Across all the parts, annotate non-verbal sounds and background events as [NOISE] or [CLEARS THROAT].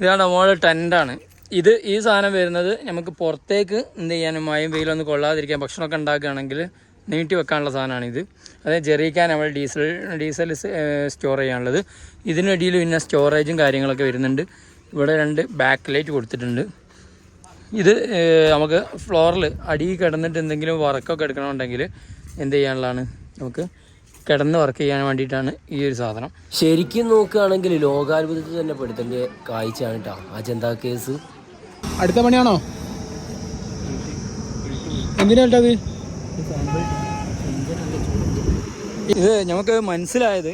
ഇതാണ് മോളെ ടെന്റാണ് ഇത് ഈ സാധനം വരുന്നത് നമുക്ക് പുറത്തേക്ക് എന്ത് ചെയ്യാനും മഴയും വെയിലൊന്നും കൊള്ളാതിരിക്കാൻ ഭക്ഷണമൊക്കെ ഉണ്ടാക്കുകയാണെങ്കിൽ നീട്ടി വെക്കാനുള്ള സാധനമാണ് ഇത്. അതായത് ജെറിക്കാൻ നമ്മൾ ഡീസൽ ഡീസൽ സ്റ്റോർ ചെയ്യാനുള്ളത്. ഇതിനിടയിൽ പിന്നെ സ്റ്റോറേജും കാര്യങ്ങളൊക്കെ വരുന്നുണ്ട്. ഇവിടെ രണ്ട് ബാക്ക് ലൈറ്റ് കൊടുത്തിട്ടുണ്ട്. ഇത് നമുക്ക് ഫ്ലോറിൽ അടിയിൽ കിടന്നിട്ട് എന്തെങ്കിലും വർക്കൊക്കെ എടുക്കണമെന്നുണ്ടെങ്കിൽ എന്ത് ചെയ്യാനുള്ളതാണ്? നമുക്ക് കിടന്ന് വർക്ക് ചെയ്യാൻ വേണ്ടിയിട്ടാണ് ഈ ഒരു സാധനം. ശരിക്കും നോക്കുകയാണെങ്കിൽ ലോകാത്ഭുതത്തിൽ തന്നെ പെടുത്തേണ്ട കാഴ്ചയാണ് കേട്ടോ അജന്ത കേസ്. അടുത്ത പണിയാണോ? എന്തിനാട്ടത് ഇത് നമുക്ക് മനസ്സിലായത്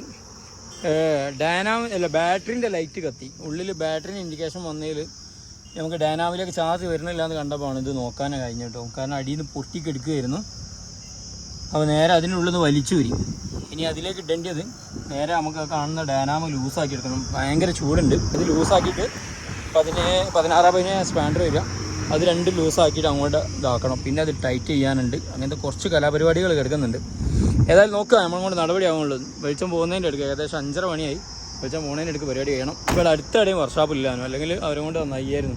ഡാനാമ അല്ല ബാറ്ററിന്റെ ലൈറ്റ് കത്തി. ഉള്ളിൽ ബാറ്ററിന് ഇൻഡിക്കേഷൻ വന്നതിൽ നമുക്ക് ഡാനാമിലേക്ക് ചാർജ് വരുന്നില്ല എന്ന് കണ്ടപ്പോൾ ഇത് നോക്കാൻ കഴിഞ്ഞിട്ടോ കാരണം അടിയിൽ നിന്ന് പൊട്ടിക്കെടുക്കുകയായിരുന്നു. അപ്പോൾ നേരെ അതിനുള്ളിൽ നിന്ന് വലിച്ചു വരും. ഇനി അതിലേക്ക് ഇടേണ്ടത് നേരെ നമുക്ക് കാണുന്ന ഡാനാമ് ലൂസാക്കി എടുക്കണം. ഭയങ്കര ചൂടുണ്ട്. അത് ലൂസാക്കിയിട്ട് പതിനേ പതിനാറാം പതിനേഴ് സ്പാൻഡർ വരിക. അത് രണ്ട് ലൂസാക്കിയിട്ട് അങ്ങോട്ട് ഇതാക്കണം. പിന്നെ അത് ടൈറ്റ് ചെയ്യാനുണ്ട്. അങ്ങനത്തെ കുറച്ച് കലാപരിപാടികൾ കിടക്കുന്നുണ്ട്. ഏതായാലും നോക്കുക. നമ്മളങ്ങോട്ട് നടപടി ആവുന്നുള്ളത് വെളിച്ചം പോകുന്നതിന്റെ അടുക്കുക ഏകദേശം അഞ്ചര മണിയായി. വെളിച്ചം പോകുന്നതിന്റെ അടുക്ക് പരിപാടി ചെയ്യണം ഇവിടെ അടുത്തിടെയും വർഷാപ്പില്ലാനോ അല്ലെങ്കിൽ അവരും കൊണ്ട് നന്നായിരുന്നു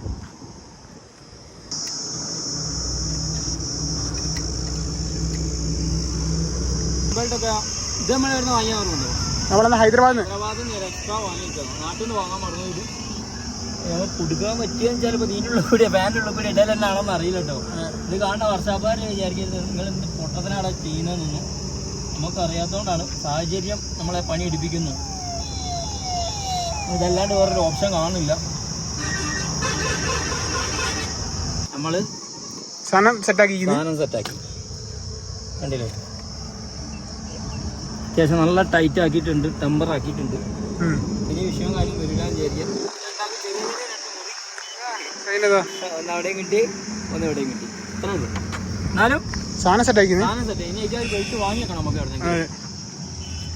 ഇതൊക്കെ ഇത് നമ്മൾ വരുന്ന വാങ്ങിയാൽ ഓർമ്മയുണ്ടോ നമ്മളെന്നാ ഹൈദരാബാദിൽ നിന്ന്. ഹൈദരാബാദിൽ നിന്ന് എക്സ്ട്രാ വാങ്ങിക്കണം നാട്ടിൽ നിന്ന് വാങ്ങാൻ മറന്നു ഇത്. ഞങ്ങൾ കൊടുക്കാൻ പറ്റിയെന്ന് ചിലപ്പോൾ ഇതിന്റെ കൂടി പാന്റെ ഉള്ളിൽ കൂടി ഇടയിൽ തന്നെ ആണെന്ന് അറിയില്ല കേട്ടോ ഇത് കാണുന്ന വർഷാപ്പാർ വിചാരിക്കരുത്. നിങ്ങൾ എന്ത് പൊട്ടത്തിനാണ് ചെയ്യുന്നതെന്നൊന്നും നമുക്കറിയാത്തതുകൊണ്ടാണ് സാഹചര്യം നമ്മളെ പണി എടുപ്പിക്കുന്നു. ഇതല്ലാണ്ട് വേറൊരു ഓപ്ഷൻ കാണില്ല നമ്മൾ സാധനം സെറ്റാക്കി സാധനം സെറ്റാക്കി കണ്ടില്ലേ? അത്യാവശ്യം നല്ല ടൈറ്റ് ആക്കിയിട്ടുണ്ട് ടെമ്പർ ആക്കിയിട്ടുണ്ട്. ഇനി വിഷയം കാര്യം വരില്ല വിചാരിക്കാം അതിന്റെതാ ഒന്ന് അവിടെയും കിട്ടി ഒന്ന് ഇവിടെയും കിട്ടി. ഉള്ളൂ. എന്നാലും സാധനം സെറ്റാക്കിയത് സാധനം സെറ്റ് ഇനി ഇതൊരു ബെൽറ്റ് വാങ്ങിയേക്കണം നമുക്ക് അവിടെ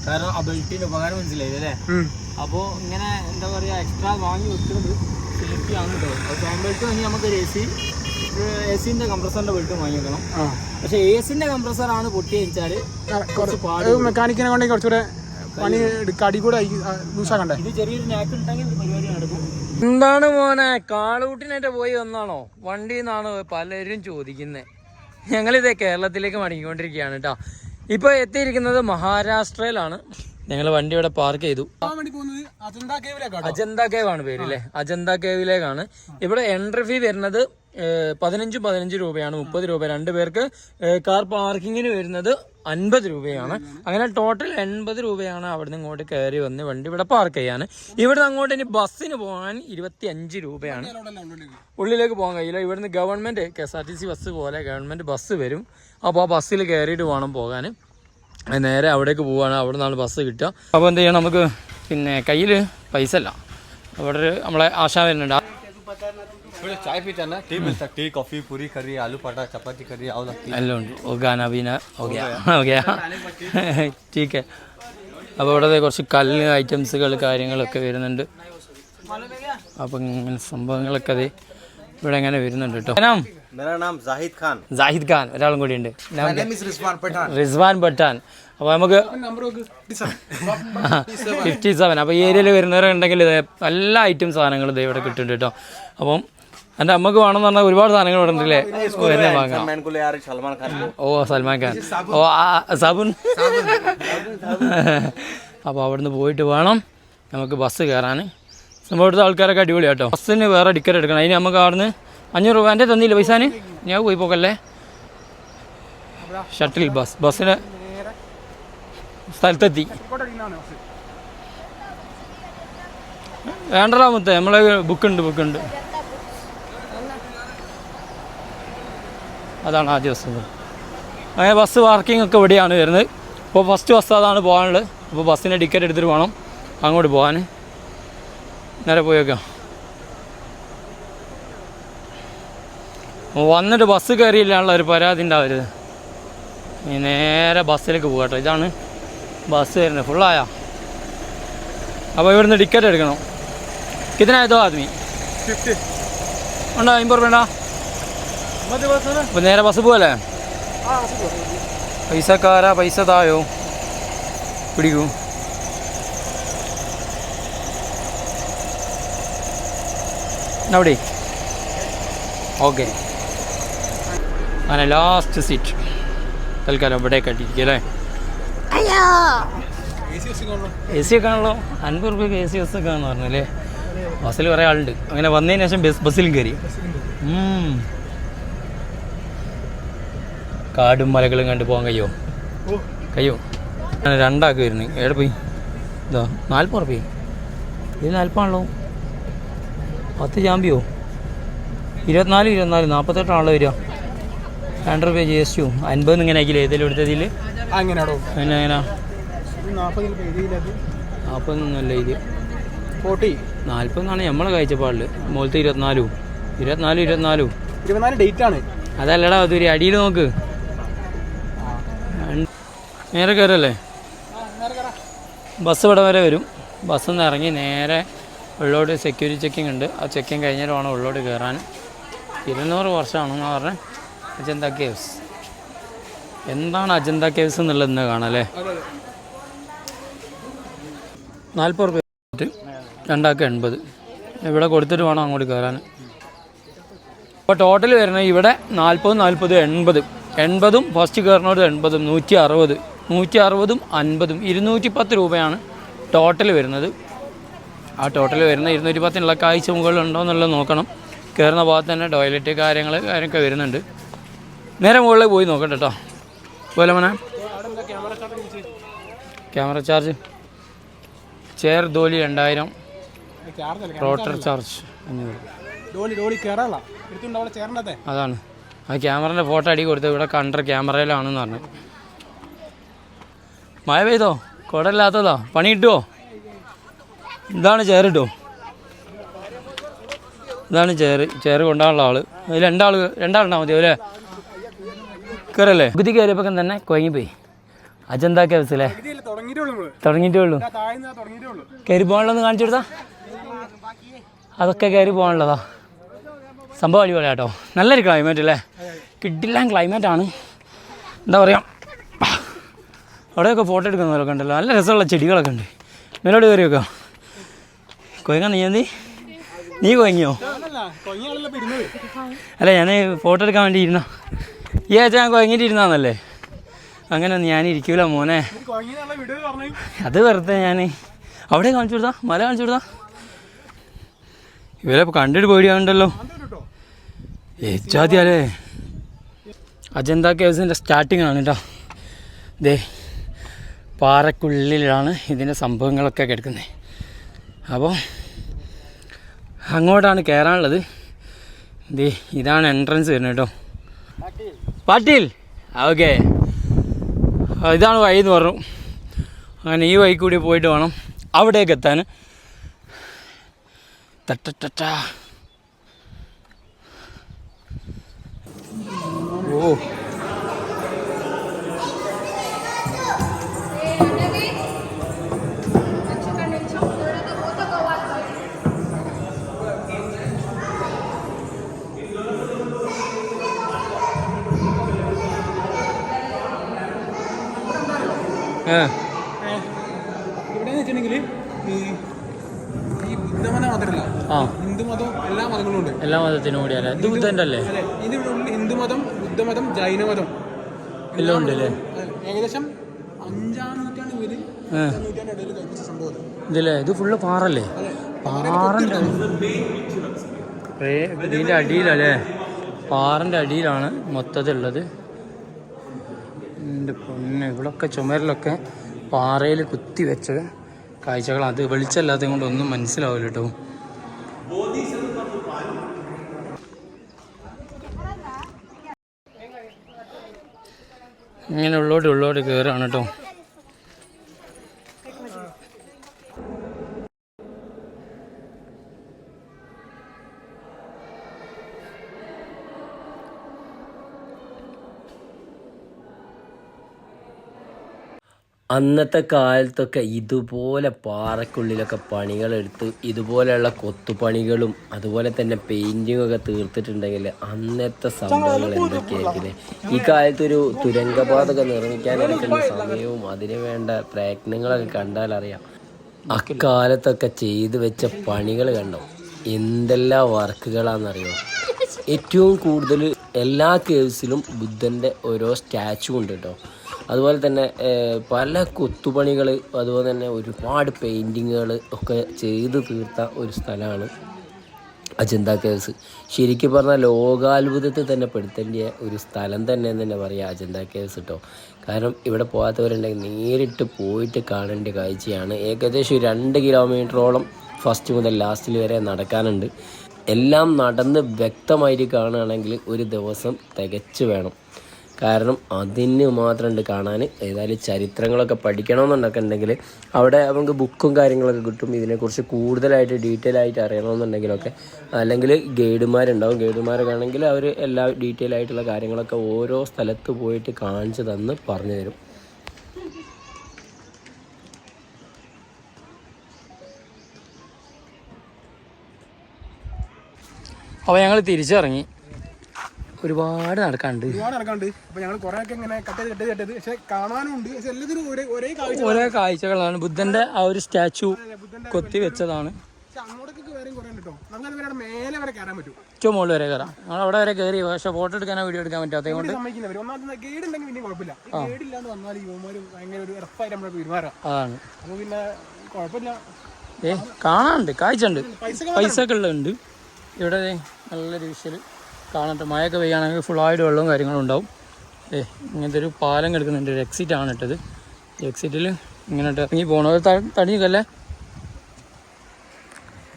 കാരണം ആ ബെൽറ്റിന്റെ ഉപകാരം മനസ്സിലായില്ലേ അല്ലേ? അപ്പോൾ ഇങ്ങനെ എന്താ പറയുക എക്സ്ട്രാ വാങ്ങി വെക്കുന്നത് സേഫ്റ്റി ആണ് കേട്ടോ അപ്പോൾ ബെൽറ്റ് വാങ്ങി നമുക്ക് രസി എ സിന്റെ കംപ്രസറിന്റെ വാങ്ങിക്കണം പക്ഷെ എ സിന്റെ കംപ്രസറാണ് പൊട്ടി വെച്ചാൽ മെക്കാനിക്കിനെ കൊണ്ടെങ്കിൽ കുറച്ചുകൂടെ പണി കടി അടി കൂടെ ലൂസാക്കണ്ടേ ഇത് ചെറിയൊരു നാക്ക് ഉണ്ടെങ്കിൽ പരിപാടി നടക്കും. എന്താണ് മോനെ? കാളൂട്ടിനായിട്ട് പോയി വന്നാണോ? വണ്ടി നിന്നാണ് പലരും ചോദിക്കുന്നത് ഞങ്ങളിത് കേരളത്തിലേക്ക് മടങ്ങിക്കൊണ്ടിരിക്കുകയാണ് കേട്ടോ ഇപ്പോൾ എത്തിയിരിക്കുന്നത് മഹാരാഷ്ട്രയിലാണ്. ഞങ്ങൾ വണ്ടി ഇവിടെ പാർക്ക് ചെയ്തു. അജന്ത കേവ് ആണ് പേര് അല്ലേ അജന്ത കേവിലേക്കാണ് ഇവിടെ എൻട്രി ഫീ വരുന്നത് പതിനഞ്ചും പതിനഞ്ച് രൂപയാണ് മുപ്പത് രൂപ. രണ്ട് പേർക്ക് കാർ പാർക്കിങ്ങിന് വരുന്നത് അൻപത് രൂപയാണ്. അങ്ങനെ ടോട്ടൽ എൺപത് രൂപയാണ് അവിടുന്ന് ഇങ്ങോട്ട് കയറി വന്ന് വണ്ടി ഇവിടെ പാർക്ക് ചെയ്യാൻ. ഇവിടുന്ന് അങ്ങോട്ട് ഇനി ബസ്സിന് പോകാൻ ഇരുപത്തി അഞ്ച് രൂപയാണ് ഉള്ളിലേക്ക്? പോകാൻ കഴിയില്ല. ഇവിടുന്ന് government K S R T C bus പോലെ ഗവൺമെന്റ് ബസ് വരും. അപ്പോൾ ആ ബസ്സിൽ കയറിയിട്ട് വേണം പോകാൻ. നേരെ അവിടേക്ക് പോവുകയാണ് അവിടെ നിന്നാണ് ബസ് കിട്ടുക. അപ്പോൾ എന്ത് ചെയ്യണം നമുക്ക് പിന്നെ കയ്യിൽ പൈസ അല്ല അവിടെ ഒരു നമ്മളെ ആശാ വരുന്നുണ്ട്. ചായ ടീ ടീ കോഫി ചപ്പാത്തി ഇവിടെ കുറച്ച് കല്ല് ഐറ്റംസുകൾ കാര്യങ്ങളൊക്കെ വരുന്നുണ്ട്. അപ്പം ഇങ്ങനെ സംഭവങ്ങളൊക്കെ അതെ ഇവിടെ അങ്ങനെ വരുന്നുണ്ട് കേട്ടോ. ജാഹിദ് ഖാൻ रिजवान ഖാൻ ഒരാളും കൂടി ഉണ്ട് റിസ്വാൻ പട്ടാൻ അപ്പോൾ നമുക്ക് ഫിഫ്റ്റി സെവൻ അപ്പോൾ ഈ ഏരിയയിൽ വരുന്നവരുണ്ടെങ്കിൽ എല്ലാ ഐറ്റം സാധനങ്ങളും ഇത് ഇവിടെ കിട്ടുന്നുണ്ട് കേട്ടോ. അപ്പം എന്റെ അമ്മയ്ക്ക് എന്ന് പറഞ്ഞാൽ ഒരുപാട് സാധനങ്ങൾ ഇവിടെ ഉണ്ടല്ലേ? വരുന്നേ വാങ്ങാം. ഓ സൽമാൻ ഖാൻ. ഓ സാബുൻ. അപ്പോൾ അവിടുന്ന് പോയിട്ട് വേണം നമുക്ക് ബസ് കയറാൻ. നമ്മുടെ അടുത്ത ആൾക്കാരൊക്കെ അടിപൊളിയാട്ടോ ബസ്സിന് വേറെ ടിക്കറ്റ് എടുക്കണം. അതിന് നമുക്ക് അവിടുന്ന് അഞ്ഞൂറ് രൂപ. എന്റെ തന്നില്ല പൈസാന്? ഞാൻ പോയി പോക്കല്ലേ? Shuttle bus. ബസ്സിന് സ്ഥലത്തെത്തി. വേണ്ടടാ മുത്ത നമ്മളെ ബുക്കുണ്ട് ബുക്കുണ്ട്. അതാണ് ആദ്യ ബസ്. അങ്ങനെ ബസ് പാർക്കിംഗ് ഒക്കെ ഇവിടെയാണ് വരുന്നത്. അപ്പോൾ ഫസ്റ്റ് ബസ് അതാണ് പോകാനുള്ളത്. അപ്പോൾ ബസ്സിന് ടിക്കറ്റ് എടുത്തിട്ട് പോകണം അങ്ങോട്ട് പോകാൻ. നേരെ പോയേക്കാം വന്നിട്ട് ബസ് കയറിയില്ലാനുള്ള ഒരു പരാതി ഉണ്ടാവരുത് ഇനി നേരെ ബസ്സിലേക്ക് പോകട്ടോ ഇതാണ് ബസ് വരുന്നത്. ഫുള്ളായ അപ്പോൾ ഇവിടുന്ന് ടിക്കറ്റ് എടുക്കണം. കിതനായതോ ആദ്മി? ഫിഫ്റ്റി ഉണ്ടോ? അമ്പത് റുപ്യ ഉണ്ടോ? അപ്പോൾ നേരെ ബസ് പോകല്ലേ. പൈസക്കാരാ പൈസ തായോ? പിടിക്കൂ. അവിടെ ഓക്കെ. അങ്ങനെ ലാസ്റ്റ് സീറ്റ് തൽക്കാലം ഇവിടെ കട്ടിരിക്കും അല്ലേ? എ സി ഒക്കെ ആണല്ലോ. അൻപത് റുപ്യക്ക് എ സി ബസ് ഒക്കെ ആണെന്ന് പറഞ്ഞല്ലേ ബസ്സിൽ കുറേ ആളുണ്ട്. അങ്ങനെ വന്നതിന് ശേഷം ബസ് ബസ്സിലും കയറി. കാടും മലകളും കണ്ട് പോകാൻ കഴിയോ? കഴിയോ? രണ്ടാക്കി വരുന്നു. എവിടെ പോയി? ഇതാ നാൽപ്പത് റുപ്യ ഇത് നാൽപ്പാണല്ലോ. പത്ത് ചാമ്പിയോ ഇരുപത്തിനാല് ഇരുപത്തിനാല് നാൽപ്പത്തെട്ടാണല്ലോ വരിക. രണ്ട് റുപ്യ ജി എസ് ടി അൻപത് ഇങ്ങനെ ആക്കിയില്ലേ ഏതെങ്കിലും എടുത്തതിൽ? പിന്നെ എങ്ങനെ? നാൽപ്പതിൽ പേരിയിലത് നാൽപ്പതൊന്നുമല്ല ഇത്. ഫോർട്ടി? നാൽപ്പതെന്നാണ് നമ്മളെ കാഴ്ചപ്പാടിൽ മുകളിലത്തെ ഇരുപത്തിനാലും. ഇരുപത്തിനാലും ഇരുപത്തിനാലും. ഇരുപത്തിനാല് ഡേറ്റ് ആണ് അതല്ലടാ അതൊരു അടിയിൽ നോക്ക്. നേരെ കയറല്ലേ? ബസ് ഇവിടെ വരെ വരും. ബസ്സിൽ നിന്ന് ഇറങ്ങി നേരെ ഉള്ളോട്ട് സെക്യൂരിറ്റി ചെക്കിംഗ് ഉണ്ട്. ആ ചെക്കിംഗ് കഴിഞ്ഞിട്ട് വേണം ഉള്ളോട്ട് കയറാൻ. ഇരുന്നൂറ് വർഷമാണെന്നാണ് പറഞ്ഞാൽ അജന്ത കേവ്സ്. എന്താണ് അജന്ത കേവ്സ് എന്നുള്ളത് ഇന്ന് കാണാം നാൽപ്പത് റുപ്യ രണ്ടാൾക്ക് എൺപത്. ഇവിടെ കൊടുത്തിട്ട് വേണം അങ്ങോട്ട് കയറാൻ? അപ്പോൾ ടോട്ടൽ വരുന്നത് ഇവിടെ നാൽപ്പതും നാൽപ്പതും എൺപത്. എൺപതും ഫസ്റ്റ് കയറുന്നോട് എൺപതും നൂറ്റി അറുപത് നൂറ്റി അറുപതും അൻപതും. ഇരുന്നൂറ്റി പത്ത് രൂപയാണ് ടോട്ടൽ വരുന്നത്. ആ ടോട്ടൽ വരുന്ന ഇരുന്നൂറ്റി പത്തിനുള്ള കാഴ്ച മുകളിലുണ്ടോ എന്നുള്ളത് നോക്കണം. കയറുന്ന ഭാഗത്ത് തന്നെ ടോയ്ലറ്റ് കാര്യങ്ങൾ കാര്യമൊക്കെ വരുന്നുണ്ട്. നേരെ മുകളിലേക്ക് പോയി നോക്കട്ടെ കേട്ടോ. പോലെ മോനെ? Camera charge. ചെയർ ധോലി രണ്ടായിരം. റോട്ടർ ചാർജ് അഞ്ഞൂറ്. അതാണ്. ആ ക്യാമറന്റെ ഫോട്ടോ അടി കൊടുത്തത് ഇവിടെ കണ്ടർ ക്യാമറയിലാണെന്ന് പറഞ്ഞു. മഴ പെയ്തോ? കുടല്ലാത്തതോ പണി കിട്ടുമോ ഇതാണ് ചെയർ കിട്ടുമോ ഇതാണ് ചെയർ. ചെയർ കൊണ്ടാണുള്ള ആൾ രണ്ടാൾ രണ്ടാളുണ്ടാവും മതിയോ അല്ലേ? കയറല്ലേ കുതി കയറിയപ്പോൾ തന്നെ കുഴങ്ങിപ്പോയി അജന്ത കേവ്സ് അല്ലേ ഇതിൽ തുടങ്ങിയിട്ടേ ഉള്ളൂ കയറി പോകാനുള്ളതെന്ന് കാണിച്ചു കൊടുത്താ? അതൊക്കെ കയറി പോകാനുള്ളതാ സംഭവം അടിപൊളി കേട്ടോ നല്ലൊരു ക്ലൈമറ്റ് അല്ലേ? കിട്ടില്ല ക്ലൈമറ്റ് ആണ്. എന്താ പറയുക അവിടെയൊക്കെ ഫോട്ടോ എടുക്കുന്നവരൊക്കെ ഉണ്ടല്ലോ. നല്ല രസമുള്ള ചെടികളൊക്കെ ഉണ്ട്. മേലോട്ട് കയറി വെക്കാം. കൊയങ്ങാ നീ എന്തി? നീ കൊയങ്ങിയോ? അല്ല ഞാൻ ഫോട്ടോ എടുക്കാൻ വേണ്ടി ഇരുന്ന. ഈ അച്ഛൻ ഞാൻ കുഴങ്ങിട്ടിരുന്നാന്നല്ലേ? അങ്ങനെ ഞാൻ ഇരിക്കൂല മോനെ. അത് വെറുതെ ഞാൻ അവിടെ കാണിച്ചു കൊടുത്താ മല കാണിച്ചു കൊടുത്താ. ഇവരെ കണ്ടിട്ട് പേടിയാവുണ്ടല്ലോ. ഏച്ചാതിയാലേ ഏച്ചാദ്യല്ലേ അജന്ത കേവ്സിന്റെ സ്റ്റാർട്ടിംഗ് ആണ് കേട്ടോ. ദേ പാറക്കുള്ളിലാണ് ഇതിന്റെ സംഭവങ്ങളൊക്കെ കിടക്കുന്നത് അപ്പോൾ അങ്ങോട്ടാണ് കയറാനുള്ളത് ദേ ഇതാണ് എൻട്രൻസ് വരുന്നത് കേട്ടോ. പാട്ടീൽ? ഓക്കെ. ഇതാണ് വഴി എന്ന് പറഞ്ഞു. അങ്ങനെ ഈ വഴി കൂടി പോയിട്ട് വേണം അവിടേക്ക് എത്താൻ. തട്ടട്ട ഓ. എല്ലാ മതത്തിനും കൂടിയല്ലേ ഇത് ബുദ്ധന്റെ അല്ലേ ഹിന്ദുമതം ബുദ്ധമതം ജൈനമതം എല്ലാം ഉണ്ട് അല്ലേ ഏകദേശം അഞ്ചാം നൂറ്റാണ്ട് മുതൽ ആ അഞ്ചാം നൂറ്റാണ്ട് ഇടയിൽ കഴിപ്പിച്ച സംഭവം. അത്. ഇതില്ലേ ഇത് ഫുള്ള് പാറല്ലേ? പാറന്റെ പാറന്റെ ഇതിന്റെ അടിയിലല്ലേ? പാറന്റെ അടിയിലാണ് മൊത്തത്തിലുള്ളത്. എന്റെ പൊന്നെ ഇവിടൊക്കെ ചുമരിലൊക്കെ പാറയിൽ കുത്തി വെച്ച കാഴ്ചകൾ അത് വെളിച്ചല്ലാത്തത് കൊണ്ട് ഒന്നും മനസ്സിലാവില്ല കേട്ടോ. ഇങ്ങനെ ഉള്ളോട്ട് ഉള്ളോട്ട് കയറുകയാണ് കേട്ടോ. അന്നത്തെ കാലത്തൊക്കെ ഇതുപോലെ പാറക്കുള്ളിലൊക്കെ പണികളെടുത്ത് ഇതുപോലെയുള്ള കൊത്തുപണികളും അതുപോലെ തന്നെ പെയിന്റിങ്ങും ഒക്കെ തീർത്തിട്ടുണ്ടെങ്കിൽ അന്നത്തെ സംഭവങ്ങൾ എന്തൊക്കെയായിരിക്കും ഈ കാലത്ത് ഒരു തുരങ്കപാതക നിർമ്മിക്കാൻ എടുക്കുന്ന സമയവും അതിനു വേണ്ട പ്രയത്നങ്ങളൊക്കെ കണ്ടാൽ അറിയാം. അക്കാലത്തൊക്കെ ചെയ്തു വെച്ച പണികൾ കണ്ടോ? എന്തെല്ലാം വർക്കുകളാണെന്നറിയോ? ഏറ്റവും കൂടുതൽ എല്ലാ കേവ്സിലും ബുദ്ധന്റെ ഓരോ സ്റ്റാച്ചു ഉണ്ട് കേട്ടോ. അതുപോലെ തന്നെ പല കൊത്തുപണികൾ അതുപോലെ തന്നെ ഒരുപാട് പെയിന്റിങ്ങുകൾ ഒക്കെ ചെയ്ത് തീർത്ത ഒരു സ്ഥലമാണ് അജന്ത കേവ്സ്. ശരിക്കും പറഞ്ഞാൽ ലോകാത്ഭുതത്തിൽ തന്നെ പെടുത്തേണ്ട ഒരു സ്ഥലം തന്നെ എന്ന് തന്നെ പറയാം അജന്ത കേവ്സ് കേട്ടോ കാരണം ഇവിടെ പോകാത്തവരുണ്ടെങ്കിൽ നേരിട്ട് പോയിട്ട് കാണേണ്ട കാഴ്ചയാണ്. ഏകദേശം രണ്ട് കിലോമീറ്ററോളം ഫസ്റ്റ് മുതൽ ലാസ്റ്റിൽ വരെ നടക്കാനുണ്ട്. എല്ലാം നടന്ന് വ്യക്തമായിട്ട് കാണുകയാണെങ്കിൽ ഒരു ദിവസം തികച്ചു വേണം. കാരണം അതിന് മാത്രമുണ്ട് കാണാൻ. ഏതായാലും ചരിത്രങ്ങളൊക്കെ പഠിക്കണമെന്നുണ്ടൊക്കെ ഉണ്ടെങ്കിൽ അവിടെ നമുക്ക് ബുക്കും കാര്യങ്ങളൊക്കെ കിട്ടും. ഇതിനെക്കുറിച്ച് കൂടുതലായിട്ട് ഡീറ്റെയിൽ ആയിട്ട് അറിയണമെന്നുണ്ടെങ്കിലൊക്കെ അല്ലെങ്കിൽ ഗൈഡുമാരുണ്ടാവും. ഗൈഡുമാരൊക്കെ ആണെങ്കിൽ അവർ എല്ലാ ഡീറ്റെയിൽ ആയിട്ടുള്ള കാര്യങ്ങളൊക്കെ ഓരോ സ്ഥലത്ത് പോയിട്ട് കാണിച്ചു തന്ന് പറഞ്ഞു തരും. അപ്പോൾ ഞങ്ങൾ തിരിച്ചിറങ്ങി. ഒരുപാട് നടക്കാണ്ട് ഒരുപാട് നടക്കാണ്ട് അപ്പൊ ഞങ്ങൾ കുറെ ഒക്കെ ഇങ്ങനെ കട്ട് ചെയ്ത് കട്ട് ചെയ്ത് കട്ട് ചെയ്ത്. പക്ഷെ കാണാനും പക്ഷെ എല്ലാത്തിനും ഒരേ ഒരേ കാഴ്ച ഒരേ കാഴ്ചകളാണ്. ബുദ്ധന്റെ ആ ഒരു സ്റ്റാച്ചു കൊത്തി വെച്ചതാണ്. ഏറ്റവും മുകളിൽ വരെ കയറാം ഞങ്ങൾ അവിടെ വരെ കയറി പക്ഷെ ഫോട്ടോ എടുക്കാനോ വീഡിയോ എടുക്കാൻ പറ്റാത്തത് കൊണ്ട് അതാണ്. ഏ കാണാനുണ്ട്. കാഴ്ച ഉണ്ട് പൈസ ഒക്കെ ഉള്ളുണ്ട് ഇവിടെ നല്ലൊരു വിഷ്വൽ കാണട്ടെ മഴയൊക്കെ പെയ്യാണെങ്കിൽ ഫുള്ളായിട്ട് വെള്ളവും കാര്യങ്ങളും ഉണ്ടാവും. ഏ ഇങ്ങനത്തെ ഒരു പാലം കിടക്കുന്നുണ്ട്. ഒരു എക്സിറ്റ് ആണ് ഇട്ടത്. എക്സിറ്റിൽ ഇങ്ങനെ ഇറങ്ങി പോകണത് തടിഞ്ഞല്ലേ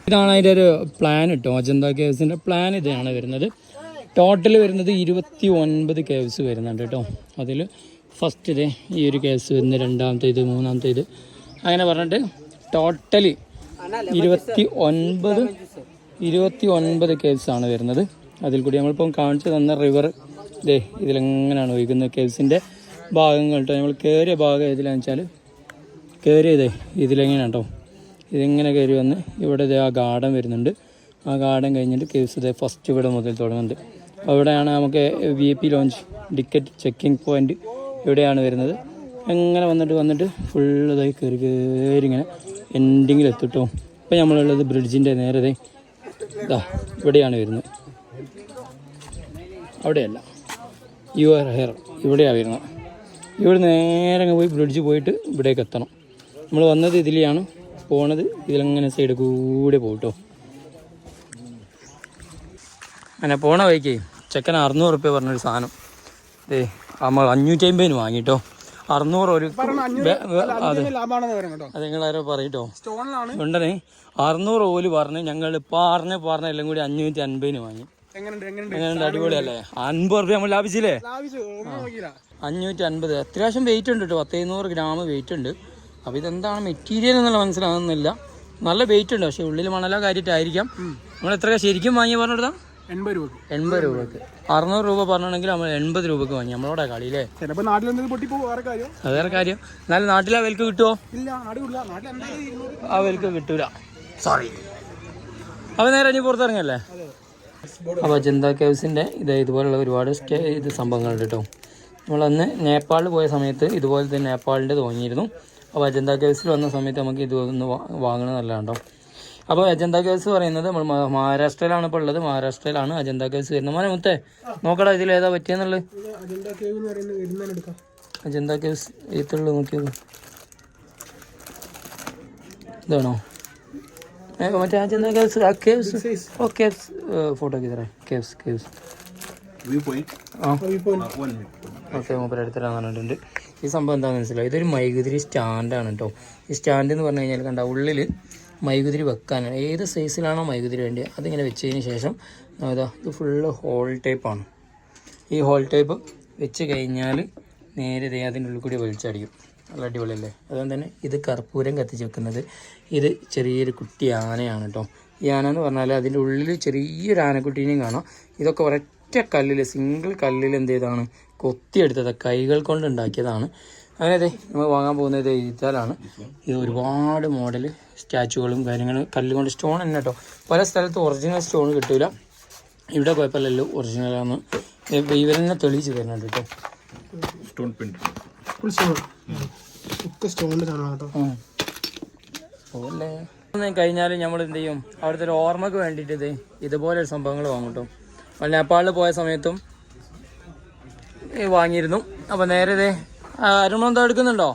ഇതാണ് അതിന്റെ ഒരു പ്ലാൻ കേട്ടോ അജന്ത കേവ്സിന്റെ പ്ലാൻ ഇതാണ് വരുന്നത്. ടോട്ടൽ വരുന്നത് ഇരുപത്തി ഒൻപത് കേവ്സ് വരുന്നുണ്ട് കേട്ടോ അതിൽ ഫസ്റ്റ് ഇത് ഈ ഒരു കേസ് വരുന്നത് രണ്ടാമത്തെ ഇത് മൂന്നാമത്തെ ഇത്. അങ്ങനെ പറഞ്ഞിട്ട് ടോട്ടലി ഇരുപത്തി ഒൻപത് ഇരുപത്തി ഒൻപത് കേസാണ് ആണ് വരുന്നത്. അതിൽ കൂടി നമ്മളിപ്പം കാണിച്ചു തന്ന റിവർ ഇതേ ഇതിലെങ്ങനെയാണ് ഒഴുകുന്നത്. കേവ്സിന്റെ ഭാഗങ്ങൾ കേട്ടോ നമ്മൾ കയറിയ ഭാഗം ഏതിലാണെന്ന് വെച്ചാൽ കയറിയതേ ഇതിലെങ്ങനെയാണ് കേട്ടോ ഇതിങ്ങനെ കയറി വന്ന് ഇവിടെ ഇതേ ആ ഗാർഡൻ വരുന്നുണ്ട്. ആ ഗാർഡൻ കഴിഞ്ഞിട്ട് കേവ്സ് ഇതേ ഫസ്റ്റ് ഇവിടെ മുതൽ തുടങ്ങുന്നുണ്ട്. അവിടെയാണ് നമുക്ക് V A P launch ticket checking point ഇവിടെയാണ് വരുന്നത്. അങ്ങനെ വന്നിട്ട് വന്നിട്ട് ഫുൾ ഇതായി കയറി കയറി ഇങ്ങനെ എൻഡിങ്ങിൽ എത്തിട്ടോ ഇപ്പം നമ്മളുള്ളത് ബ്രിഡ്ജിന്റെ നേരെ ദേ ഇതാ ഇവിടെയാണ് വരുന്നത്. അവിടെയല്ല. യു ആർ ഹെയർ ഇവിടെയാണ് വരുന്നത് ഇവിടെ നേരെ അങ്ങ് പോയി ബ്രിഡ്ജ് പോയിട്ട് ഇവിടേക്ക് എത്തണം. നമ്മൾ വന്നത് ഇതിലെയാണ്. പോണത് ഇതിലങ്ങനെ സൈഡ് കൂടെ പോട്ടോ അങ്ങനെ പോണ വഴിക്ക് ചെക്കൻ അറുന്നൂറ് റുപ്യ പറഞ്ഞൊരു സാധനം. ഏ നമ്മൾ അഞ്ഞൂറ്റി അമ്പതിന് വാങ്ങിട്ടോ. അറുന്നൂറ് ഒരു അതെ അത് നിങ്ങളാരോ പറയട്ടോ. ഉണ്ടനെ അറുന്നൂറ് ഓൽ പറഞ്ഞ് ഞങ്ങൾ പറഞ്ഞ് പറഞ്ഞ എല്ലാം കൂടി അഞ്ഞൂറ്റി അൻപതിന് വാങ്ങി. എങ്ങനെയുണ്ട് എങ്ങനെയുണ്ട്? എങ്ങനെയുണ്ട്? അടിപൊളിയല്ലേ? അൻപത് റുപ്യ നമ്മൾ ലാഭിച്ചില്ലേ? അഞ്ഞൂറ്റി അൻപത് അത്യാവശ്യം വെയിറ്റ് ഉണ്ട് കേട്ടോ. പത്തേന്നൂറ് ഗ്രാം വെയിറ്റ് ഉണ്ട്. അപ്പോൾ ഇതെന്താണ് മെറ്റീരിയൽ എന്നുള്ള മനസ്സിലാകുന്നില്ല. നല്ല വെയിറ്റ് ഉണ്ട്. പക്ഷെ ഉള്ളിൽ മണലോ കാര്യമായിട്ടായിരിക്കാം. നമ്മൾ എത്ര ശരിക്കും വാങ്ങിയ പറഞ്ഞെടുത്താ? എൺപത് രൂപക്ക്. എൺപത് രൂപക്ക്. അറുന്നൂറ് രൂപ പറഞ്ഞിട്ടുണ്ടെങ്കിൽ നമ്മൾ എൺപത് രൂപക്ക് വാങ്ങി. നമ്മളോടെ കളിയില്ലേ? ചിലപ്പോൾ നാട്ടിൽ പൊട്ടിപ്പോ വേറെ കാര്യം. അത് വേറെ കാര്യം. എന്നാലും നാട്ടിൽ ആ വിലക്ക് കിട്ടുമോ ഇല്ല ആ വിലക്ക് കിട്ടൂല. സോറി അപ്പോൾ നേരെ ഇനി പുറത്തിറങ്ങല്ലേ? അപ്പോൾ അജന്ത കേവ്സിന്റെ ഇത് ഇതുപോലുള്ള ഒരുപാട് സ്റ്റേ ഇത് സംഭവങ്ങളുണ്ട് കേട്ടോ. നമ്മളന്ന് നേപ്പാളിൽ പോയ സമയത്ത് ഇതുപോലെ തന്നെ നേപ്പാളിന്റെ തോന്നിയിരുന്നു അപ്പോൾ അജന്ത കേവ്സിൽ വന്ന സമയത്ത് നമുക്ക് ഇത് ഒന്ന് വാ- വാങ്ങണത് നല്ലതാണ്ടോ അപ്പോൾ അജന്ത കേവ്സ് പറയുന്നത് നമ്മൾ മഹാരാഷ്ട്രയിലാണ് ഇപ്പോൾ ഉള്ളത്. മഹാരാഷ്ട്രയിലാണ് അജന്ത കേവ്സ് വരുന്നത്. മോനെ മുത്തേ നോക്കടാ ഇതിൽ ഏതാ പറ്റിയെന്നുള്ളത്. അജന്ത കേവ്സ് ഏത്തുള്ളത് നോക്കിയത്. ഇതാണോ? മറ്റേ അജന്ത കേവ്സ് ആ കേവ്സ് ഓ caves photo caves caves okay മൂപ്പര് അടുത്തരാന്ന് പറഞ്ഞിട്ടുണ്ട്. ഈ സംഭവം എന്താണെന്ന് മനസ്സിലാവും ഇതൊരു മൈകുതിരി സ്റ്റാൻഡാണ് കേട്ടോ ഈ സ്റ്റാൻഡ് എന്ന് പറഞ്ഞു കഴിഞ്ഞാൽ കണ്ട ഉള്ളിൽ മൈകുതിരി വെക്കാനാണ്. ഏത് സൈസിലാണോ മൈകുതിരി വേണ്ടത് അതിങ്ങനെ വെച്ചതിന് ശേഷം ഇതാ ഇത് ഫുള്ള് ഹോൾ ടൈപ്പാണ് ഈ ഹോൾ ടൈപ്പ് വെച്ച് കഴിഞ്ഞാൽ നേരെ ദേ അതിന്റെ ഉള്ളിൽ കൂടി വലിച്ചടിക്കും നല്ല അടിപൊളിയല്ലേ? അതുകൊണ്ട് തന്നെ ഇത് കർപ്പൂരം കത്തിച്ച് വെക്കുന്നത് ഇത് ചെറിയൊരു കുട്ടി ആനയാണ് കേട്ടോ. ഈ ആന എന്ന് പറഞ്ഞാൽ അതിന്റെ ഉള്ളിൽ ചെറിയൊരു ആനക്കുട്ടീനെയും കാണാം. ഇതൊക്കെ ഒരൊറ്റ കല്ലിൽ സിംഗിൾ കല്ലിൽ എന്ത് ചെയ്തതാണ്? കൊത്തിയെടുത്തത് കൈകൾ കൊണ്ട് ഉണ്ടാക്കിയതാണ്. അങ്ങനെ അതെ നമ്മൾ വാങ്ങാൻ പോകുന്നത് ഇതാലാണ്. ഇത് ഒരുപാട് മോഡൽ സ്റ്റാച്ചുകളും കാര്യങ്ങളും കല്ലുകൊണ്ട് സ്റ്റോൺ തന്നെ കേട്ടോ. പല സ്ഥലത്ത് ഒറിജിനൽ സ്റ്റോൺ കിട്ടൂല. ഇവിടെ കുഴപ്പമില്ലല്ലോ ഒറിജിനലാണ് ഇവരെന്നെ തെളിയിച്ച് തരുന്നുണ്ട് കേട്ടോ. ഫുൾ സ്റ്റോൺ കഴിഞ്ഞാൽ നമ്മൾ എന്ത് ചെയ്യും? അവിടുത്തെ ഒരു ഓർമ്മക്ക് വേണ്ടിയിട്ട് ഇത് ഇതുപോലെ സംഭവങ്ങൾ വാങ്ങും നേപ്പാളിൽ പോയ സമയത്തും വാങ്ങിയിരുന്നു. അപ്പോൾ നേരെ ഇതേ അരുണെന്തോ എടുക്കുന്നുണ്ടോ?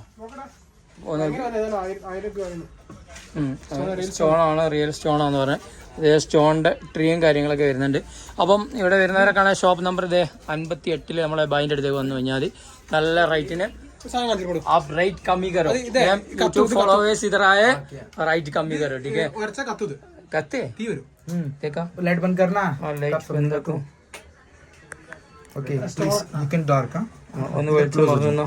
സ്റ്റോണാണ് റിയൽ സ്റ്റോണാന്ന് പറഞ്ഞത് ഇതേ സ്റ്റോണിന്റെ ട്രീയും കാര്യങ്ങളൊക്കെ വരുന്നുണ്ട്. അപ്പം ഇവിടെ വരുന്നവരെ കാണാൻ ഷോപ്പ് നമ്പർ ഇതേ അൻപത്തി എട്ടിൽ നമ്മളെ ബൈന്റെ അടുത്തേക്ക് വന്നു കഴിഞ്ഞാൽ നല്ല റേറ്റിന് आप रेट कम ही करो यूट्यूब फॉलोअर्स इधर आए राइट कम ही करो ठीक है ഒരച്ച കത്തുത് कत्ते തീ വരും हम्म देखा लाइट बंद करना हाँ लाइट बंद को okay please you can dark हाँ ഒന്ന് വെളിച്ചം പറഞ്ഞോ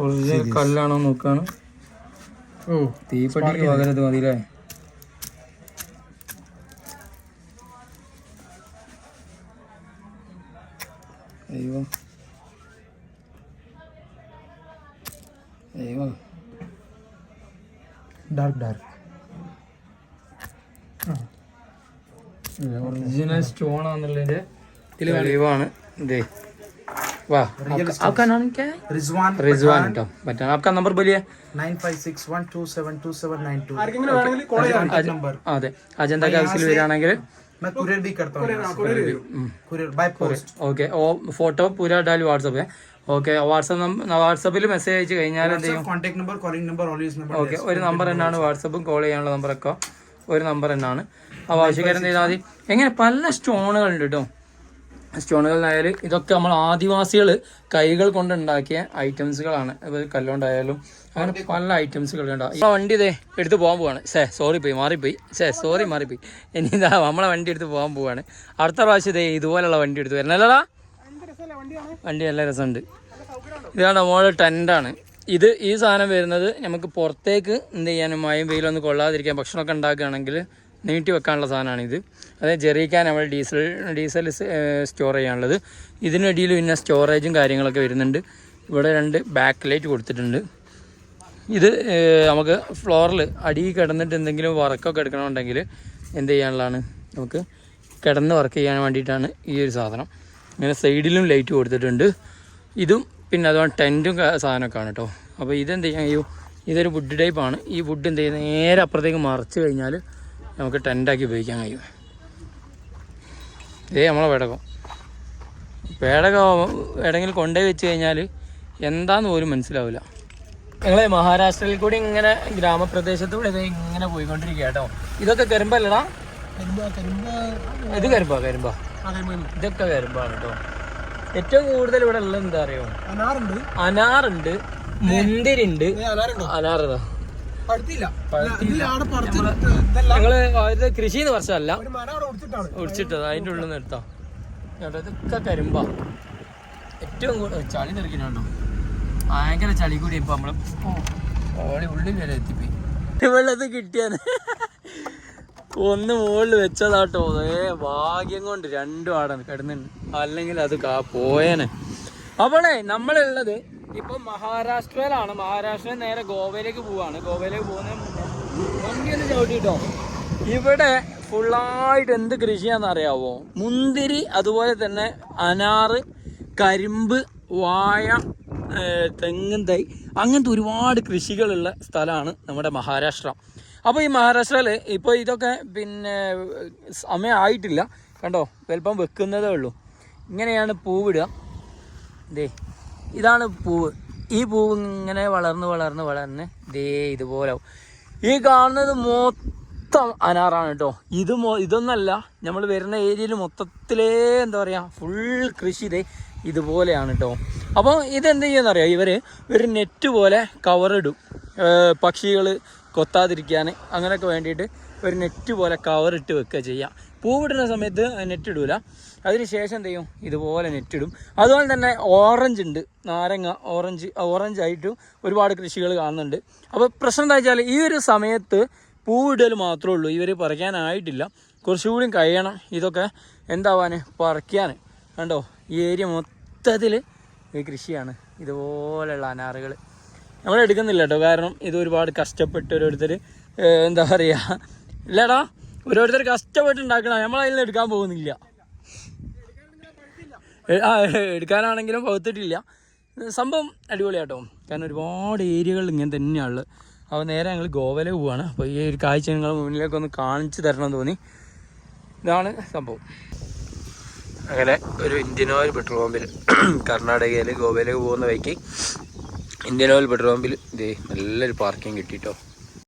ഒറിജിനൽ കല്ലാണോ നോക്കാണ് ഓ തീപ്പെട്ടിക്ക് പകരം ഇത് മതി അല്ലേ അയ്യോ അയ്യോ डार्क डार्क ഒറിജിനൽ സ്റ്റോൺ ആണെന്നുള്ളതിന്റെ തെളിവാണ് ഇതേ വാ आपका नाम क्या है रिजवान रिजवान का बता आपका नंबर बोलिए nine five six one two seven two seven nine two ആർക്കെങ്കിലും വേണമെങ്കിൽ കോൾ ചെയ്യാം नंबर അതെ അജന്ത ഹൗസിൽ വരികയാണെങ്കിൽ मैं कुरियर भी करता हूँ courier by post okay oh photo പൂര ഡാലി വാട്സപ്പ് ഓക്കെ വാട്സപ്പ് വാട്സപ്പിൽ മെസ്സേജ് അയച്ചു കഴിഞ്ഞാൽ എന്ത് ചെയ്യും contact number calling number always number okay ഒരു നമ്പർ തന്നെയാണ് വാട്സപ്പും കോൾ ചെയ്യാനുള്ള നമ്പറൊക്കെ ഒരു നമ്പർ തന്നെയാണ് അപ്പോൾ ആവശ്യക്കാരൻ എന്ത് ചെയ്താൽ മതി എങ്ങനെ പല സ്റ്റോണുകളുണ്ട് കേട്ടോ സ്റ്റോണുകളിലായാലും ഇതൊക്കെ നമ്മൾ ആദിവാസികൾ കൈകൾ കൊണ്ടുണ്ടാക്കിയ ഐറ്റംസുകളാണ് അപ്പോൾ കല്ലുകൊണ്ടായാലും അങ്ങനെ പല ഐറ്റംസുകളുണ്ട് ആ വണ്ടി ഇതേ എടുത്ത് പോകാൻ പോവാണ്. സേ സോറി പോയി മാറിപ്പോയി. സേ സോറി മാറിപ്പോയി. ഇനി ഇതാ നമ്മളെ വണ്ടി എടുത്ത് പോകാൻ പോവാണ്. അടുത്ത പ്രാവശ്യം ഇതേ ഇതുപോലുള്ള വണ്ടി എടുത്ത് വരണല്ലടാ വണ്ടി നല്ല രസമുണ്ട്. ഇതാണ് മോൾ ടെന്റാണ് ഇത് ഈ സാധനം വരുന്നത് നമുക്ക് പുറത്തേക്ക് എന്ത് ചെയ്യാനും മഴയും വെയിലൊന്നും കൊള്ളാതിരിക്കാൻ ഭക്ഷണമൊക്കെ ഉണ്ടാക്കുകയാണെങ്കിൽ നീട്ടി വെക്കാനുള്ള സാധനമാണ് ഇത്. അതായത് ജെറിക്കാൻ നമ്മൾ ഡീസൽ ഡീസൽ സ്റ്റോർ ചെയ്യാനുള്ളത്. ഇതിനിടയിൽ പിന്നെ സ്റ്റോറേജും കാര്യങ്ങളൊക്കെ വരുന്നുണ്ട്. ഇവിടെ രണ്ട് ബാക്ക് ലൈറ്റ് കൊടുത്തിട്ടുണ്ട്. ഇത് നമുക്ക് ഫ്ലോറിൽ അടി കിടന്നിട്ട് എന്തെങ്കിലും വർക്കൊക്കെ എടുക്കണമെന്നുണ്ടെങ്കിൽ എന്ത് ചെയ്യാനുള്ളതാണ്? നമുക്ക് കിടന്ന് വർക്ക് ചെയ്യാൻ വേണ്ടിയിട്ടാണ് ഈ ഒരു സാധനം. ഇങ്ങനെ സൈഡിലും ലൈറ്റ് കൊടുത്തിട്ടുണ്ട്. ഇതും പിന്നെ അതുപോലെ ടെന്റും സാധനമൊക്കെ ആണ് കേട്ടോ. അപ്പോൾ ഇതെന്ത് ചെയ്യാൻ കഴിയും? ഇതൊരു വുഡ് ടൈപ്പാണ് ഈ വുഡ് എന്ത് ചെയ്യുന്നത്? നേരെ അപ്പുറത്തേക്ക് മറച്ച് കഴിഞ്ഞാൽ നമുക്ക് ടെന്റാക്കി ഉപയോഗിക്കാൻ കഴിയും. ഇതേ നമ്മളെ പേടകം. പേടകം എവിടെയെങ്കിലും കൊണ്ടുപോയി വെച്ച് കഴിഞ്ഞാൽ എന്താന്ന് പോലും മനസ്സിലാവില്ല. ഞങ്ങളെ മഹാരാഷ്ട്രയിൽ കൂടി ഇങ്ങനെ ഗ്രാമപ്രദേശത്തൂടെ ഇത് ഇങ്ങനെ പോയിക്കൊണ്ടിരിക്കുക കേട്ടോ ഇതൊക്കെ കരിമ്പല്ലടാ? കരിമ്പ കരിമ്പ. ഇത് കരിമ്പാ കരിമ്പാ. ഇതൊക്കെ കരിമ്പാണ് കേട്ടോ ഏറ്റവും കൂടുതൽ ഇവിടെ ഉള്ളത് എന്താ അറിയോ? അനാറുണ്ട്. മുന്തിരിണ്ട്. അനാറുണ്ടോ? അനാറതാ. ഞങ്ങൾ ഇത് കൃഷി എന്ന് പറഞ്ഞല്ല ഒടിച്ചിട്ടത് അതിന്റെ ഉള്ളിൽ നിന്ന് എടുത്താ ഇതൊക്കെ കരിമ്പാ. ഏറ്റവും കൂടുതൽ ചളി തെറിക്കുന്നുണ്ടോ? ഭയങ്കര ചളി കൂടി ഇപ്പൊ നമ്മൾ. ഓളി ഉള്ളിൽ വരെ എത്തിപ്പോയി. വെള്ളത്ത് കിട്ടിയാണ്. ഒന്ന് മുകളിൽ വെച്ചതാട്ടോ. ഏ ഭാഗ്യം കൊണ്ട് രണ്ടും ആടാണ് കിടന്നുണ്ട് അല്ലെങ്കിൽ അത് കാ പോയേനെ. അപ്പോളേ നമ്മളുള്ളത് ഇപ്പൊ മഹാരാഷ്ട്രയിലാണ്. മഹാരാഷ്ട്ര നേരെ ഗോവയിലേക്ക് പോവാണ്. ഗോവയിലേക്ക് പോകുന്നതിന് മുന്നേ വണ്ടി ഒന്ന് ചവിട്ടിട്ടോ. ഇവിടെ ഫുള്ളായിട്ട് എന്ത് കൃഷിയാന്ന് അറിയാവോ? മുന്തിരി അതുപോലെ തന്നെ അനാറ് കരിമ്പ് വാഴ തെങ്ങും തൈ അങ്ങനത്തെ ഒരുപാട് കൃഷികളുള്ള സ്ഥലമാണ് നമ്മുടെ മഹാരാഷ്ട്ര. അപ്പോൾ ഈ മഹാരാഷ്ട്രയിൽ ഇപ്പോൾ ഇതൊക്കെ പിന്നെ സമയമായിട്ടില്ല കണ്ടോ? ചിലപ്പം വെക്കുന്നതേ ഉള്ളൂ. ഇങ്ങനെയാണ് പൂവിടുക. ദേ ഇതാണ് പൂവ്. ഈ പൂവ് ഇങ്ങനെ വളർന്ന് വളർന്ന് വളർന്ന് ദേ ഇതുപോലെ. ഈ കാണുന്നത് മൊത്തം അനാറാണ് കേട്ടോ. ഇത് മൊ ഇതൊന്നല്ല. നമ്മൾ വരുന്ന ഏരിയയിൽ മൊത്തത്തിലേ എന്താ പറയുക ഫുൾ കൃഷി ഇതേ ഇതുപോലെയാണ് കേട്ടോ. അപ്പോൾ ഇതെന്ത് ചെയ്യുന്നറിയാം? ഇവർ ഒരു നെറ്റ് പോലെ കവറിടും പക്ഷികൾ കൊത്താതിരിക്കാൻ അങ്ങനെയൊക്കെ വേണ്ടിയിട്ട് ഒരു നെറ്റ് പോലെ കവറിട്ട് വെക്കുക ചെയ്യുക പൂവിടുന്ന സമയത്ത് നെറ്റ് ഇടൂല. അതിന് ശേഷം എന്ത് ചെയ്യും? ഇതുപോലെ നെറ്റ് ഇടും. അതുപോലെ തന്നെ ഓറഞ്ച് ഉണ്ട്. നാരങ്ങ ഓറഞ്ച് ഓറഞ്ച് ആയിട്ടും ഒരുപാട് കൃഷികൾ കാണുന്നുണ്ട്. അപ്പോൾ പ്രശ്നം എന്താ വെച്ചാൽ ഈ ഒരു സമയത്ത് പൂവിടൽ മാത്രമേ ഉള്ളൂ. ഇവർ പറിക്കാനായിട്ടില്ല. കുറച്ചുകൂടി കഴിയണം. ഇതൊക്കെ എന്താവാൻ പറിക്കാൻ കണ്ടോ? ഈ ഏരിയ മൊത്തത്തിൽ കൃഷിയാണ്. ഇതുപോലെയുള്ള അനാറുകൾ. നമ്മൾ എടുക്കുന്നില്ല കേട്ടോ. കാരണം ഇത് ഒരുപാട് കഷ്ടപ്പെട്ട് ഓരോരുത്തർ എന്താ പറയുക ഇല്ലടാ ഓരോരുത്തർ കഷ്ടപ്പെട്ട് ഉണ്ടാക്കണം നമ്മൾ അതിൽ നിന്ന് എടുക്കാൻ പോകുന്നില്ല. ആ, എടുക്കാനാണെങ്കിലും പകുത്തിട്ടില്ല. സംഭവം അടിപൊളിയാട്ടോ. കാരണം ഒരുപാട് ഏരിയകൾ ഇങ്ങനെ തന്നെയാണ് അപ്പോൾ നേരെ ഞങ്ങൾ ഗോവയിലെ പോവാണ്. അപ്പോൾ ഈ ഒരു കാഴ്ച നിങ്ങൾ മുന്നിലേക്ക് ഒന്ന് കാണിച്ചു തരണം തോന്നി. ഇതാണ് സംഭവം. അങ്ങനെ ഒരു ഇന്ത്യൻ ഓയിൽ പെട്രോൾ പമ്പിൽ [CLEARS THROAT] കർണാടകയിൽ ഗോവയിലേക്ക് പോകുന്ന വഴിക്ക് ഇന്ത്യൻ ഓയിൽ പെട്രോൾ പമ്പിൽ ഇതേ നല്ലൊരു പാർക്കിംഗ് കിട്ടിട്ടോ